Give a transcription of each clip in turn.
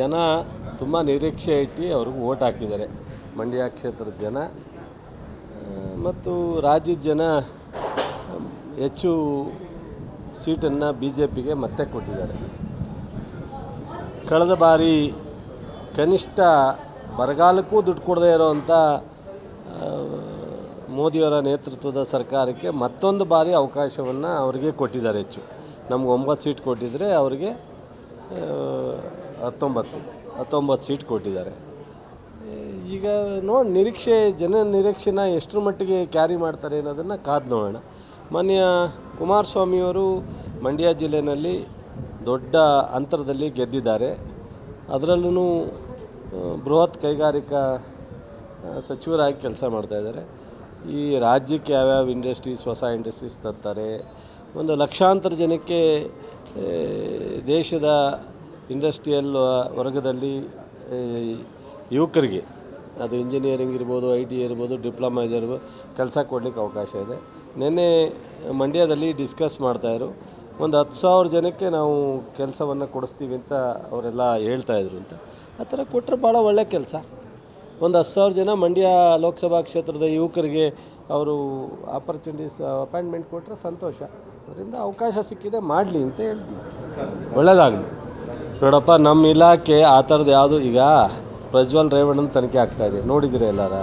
ಜನ ತುಂಬ ನಿರೀಕ್ಷೆ ಇಟ್ಟು ಅವ್ರಿಗೆ ಓಟ್ ಹಾಕಿದ್ದಾರೆ. ಮಂಡ್ಯ ಕ್ಷೇತ್ರದ ಜನ ಮತ್ತು ರಾಜ್ಯದ ಜನ ಹೆಚ್ಚು ಸೀಟನ್ನು ಬಿ ಜೆ ಪಿಗೆ ಮತ್ತೆ ಕೊಟ್ಟಿದ್ದಾರೆ. ಕಳೆದ ಬಾರಿ ಕನಿಷ್ಠ ಬರಗಾಲಕ್ಕೂ ದುಡ್ಡು ಕೊಡದೇ ಇರೋವಂಥ ಮೋದಿಯವರ ನೇತೃತ್ವದ ಸರ್ಕಾರಕ್ಕೆ ಮತ್ತೊಂದು ಬಾರಿ ಅವಕಾಶವನ್ನು ಅವರಿಗೆ ಕೊಟ್ಟಿದ್ದಾರೆ ಹೆಚ್ಚು. ನಮ್ಗೆ ಒಂಬತ್ತು ಸೀಟ್ ಕೊಟ್ಟಿದ್ದರೆ ಅವರಿಗೆ ಹತ್ತೊಂಬತ್ತು ಹತ್ತೊಂಬತ್ತು ಸೀಟ್ ಕೊಟ್ಟಿದ್ದಾರೆ. ಈಗ ನೋಡಿ, ನಿರೀಕ್ಷೆ, ಜನ ನಿರೀಕ್ಷೆನ ಎಷ್ಟರ ಮಟ್ಟಿಗೆ ಕ್ಯಾರಿ ಮಾಡ್ತಾರೆ ಅನ್ನೋದನ್ನು ಕಾದು ನೋಡೋಣ. ಮಾನ್ಯ ಕುಮಾರಸ್ವಾಮಿಯವರು ಮಂಡ್ಯ ಜಿಲ್ಲೆಯಲ್ಲಿ ದೊಡ್ಡ ಅಂತರದಲ್ಲಿ ಗೆದ್ದಿದ್ದಾರೆ. ಅದರಲ್ಲೂ ಬೃಹತ್ ಕೈಗಾರಿಕಾ ಸಚಿವರಾಗಿ ಕೆಲಸ ಮಾಡ್ತಾಯಿದ್ದಾರೆ ಈ ರಾಜ್ಯಕ್ಕೆ ಯಾವ್ಯಾವ ಇಂಡಸ್ಟ್ರೀಸ್, ಹೊಸ ಇಂಡಸ್ಟ್ರೀಸ್ ತರ್ತಾರೆ, ಒಂದು ಲಕ್ಷಾಂತರ ಜನಕ್ಕೆ ದೇಶದ ಇಂಡಸ್ಟ್ರಿಯಲ್ ವರ್ಗದಲ್ಲಿ ಯುವಕರಿಗೆ, ಅದು ಇಂಜಿನಿಯರಿಂಗ್ ಇರ್ಬೋದು, ಐ ಟಿ ಇರ್ಬೋದು, ಡಿಪ್ಲೊಮಾ ಇರ್ಬೋದು, ಕೆಲಸ ಕೊಡಲಿಕ್ಕೆ ಅವಕಾಶ ಇದೆ. ನಿನ್ನೆ ಮಂಡ್ಯದಲ್ಲಿ ಡಿಸ್ಕಸ್ ಮಾಡ್ತಾಯಿದ್ರು ಒಂದು ಹತ್ತು ಸಾವಿರ ಜನಕ್ಕೆ ನಾವು ಕೆಲಸವನ್ನು ಕೊಡಿಸ್ತೀವಿ ಅಂತ ಅವರೆಲ್ಲ ಹೇಳ್ತಾಯಿದ್ರು ಅಂತ. ಆ ಥರ ಕೊಟ್ಟರೆ ಭಾಳ ಒಳ್ಳೆ ಕೆಲಸ. ಒಂದು ಹತ್ತು ಸಾವಿರ ಜನ ಮಂಡ್ಯ ಲೋಕಸಭಾ ಕ್ಷೇತ್ರದ ಯುವಕರಿಗೆ ಅವರು ಆಪರ್ಚುನಿಟೀಸ್ ಅಪಾಯಿಂಟ್ಮೆಂಟ್ ಕೊಟ್ಟರೆ ಸಂತೋಷ. ಅದರಿಂದ ಅವಕಾಶ ಸಿಕ್ಕಿದೆ, ಮಾಡಲಿ ಅಂತ ಹೇಳ್ತೀನಿ ಒಳ್ಳೆಯದಾಗಲಿ ನೋಡಪ್ಪ ನಮ್ಮ ಇಲಾಖೆ ಆ ಥರದ್ದು ಯಾವುದು ಈಗ ಪ್ರಜ್ವಲ್ ರೇವಣ್ಣನ ತನಿಖೆ ಆಗ್ತಾಯಿದೆ ನೋಡಿದಿರ ಎಲ್ಲಾರ?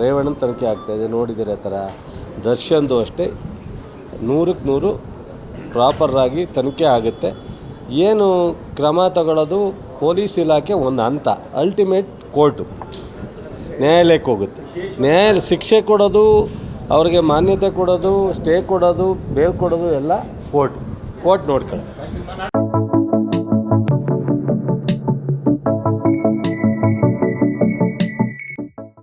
ರೇವಣ್ಣನ ತನಿಖೆ ಆಗ್ತಾಯಿದೆ ಆ ಥರ? ದರ್ಶನ್ದು ಅಷ್ಟೇ. ನೂರಕ್ಕೆ ನೂರು ಪ್ರಾಪರಾಗಿ ತನಿಖೆ ಆಗುತ್ತೆ. ಏನು ಕ್ರಮ ತಗೊಳ್ಳೋದು ಪೊಲೀಸ್ ಇಲಾಖೆ ಒಂದು ಹಂತ, ಅಲ್ಟಿಮೇಟ್ ಕೋರ್ಟು. ನ್ಯಾಯಾಲಯಕ್ಕೆ ಹೋಗುತ್ತೆ. ನ್ಯಾಯಾಲಯ ಶಿಕ್ಷೆ ಕೊಡೋದು, ಅವ್ರಿಗೆ ಮಾನ್ಯತೆ ಕೊಡೋದು, ಸ್ಟೇ ಕೊಡೋದು, ಬೇಲ್ ಕೊಡೋದು ಎಲ್ಲ ಕೋರ್ಟ್. ಕೋರ್ಟ್ ನೋಡ್ಕೊಳ್ಳಿ